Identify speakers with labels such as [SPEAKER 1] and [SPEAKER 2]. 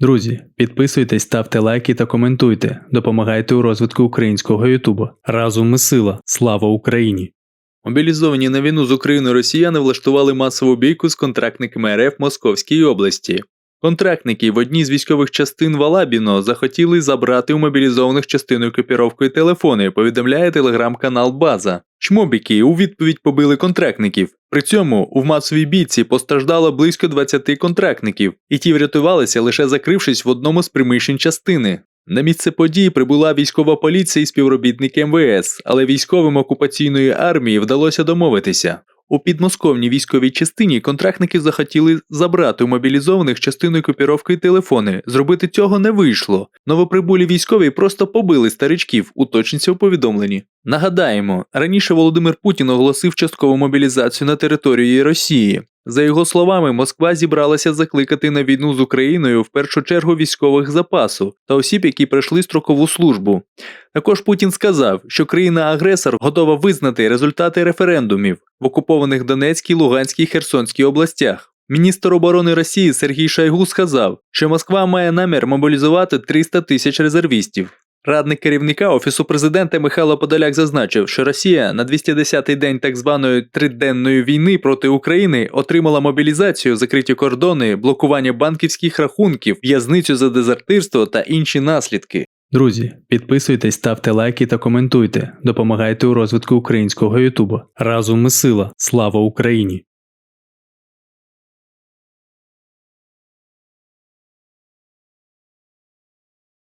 [SPEAKER 1] Друзі, підписуйтесь, ставте лайки та коментуйте. Допомагайте у розвитку українського Ютубу. Разом ми сила. Слава Україні! Мобілізовані на війну з Україною росіяни влаштували масову бійку з контрактниками РФ Московській області. Контрактники в одній з військових частин Валабіно захотіли забрати у мобілізованих частиною екіпіровкою телефони, повідомляє телеграм-канал База. Чмобіки у відповідь побили контрактників. При цьому у масовій бійці постраждало близько 20 контрактників, і ті врятувалися лише закрившись в одному з приміщень частини. На місце події прибула військова поліція і співробітники МВС, але військовим окупаційної армії вдалося домовитися. У підмосковній військовій частині контрактники захотіли забрати у мобілізованих частину екіпіровки телефони. Зробити цього не вийшло. Новоприбулі військові просто побили старичків, уточниться у повідомленні. Нагадаємо, раніше Володимир Путін оголосив часткову мобілізацію на території Росії. За його словами, Москва зібралася закликати на війну з Україною в першу чергу військових запасу та осіб, які пройшли строкову службу. Також Путін сказав, що країна-агресор готова визнати результати референдумів в окупованих Донецькій, Луганській Херсонській областях. Міністр оборони Росії Сергій Шойгу сказав, що Москва має намір мобілізувати 300 тисяч резервістів. Радник керівника Офісу президента Михайло Подоляк зазначив, що Росія на 210-й день так званої триденної війни проти України отримала мобілізацію, закриті кордони, блокування банківських рахунків, в'язницю за дезертирство та інші наслідки. Друзі, підписуйтесь, ставте лайки та коментуйте. Допомагайте у розвитку українського Ютубу. Разом ми сила. Слава Україні!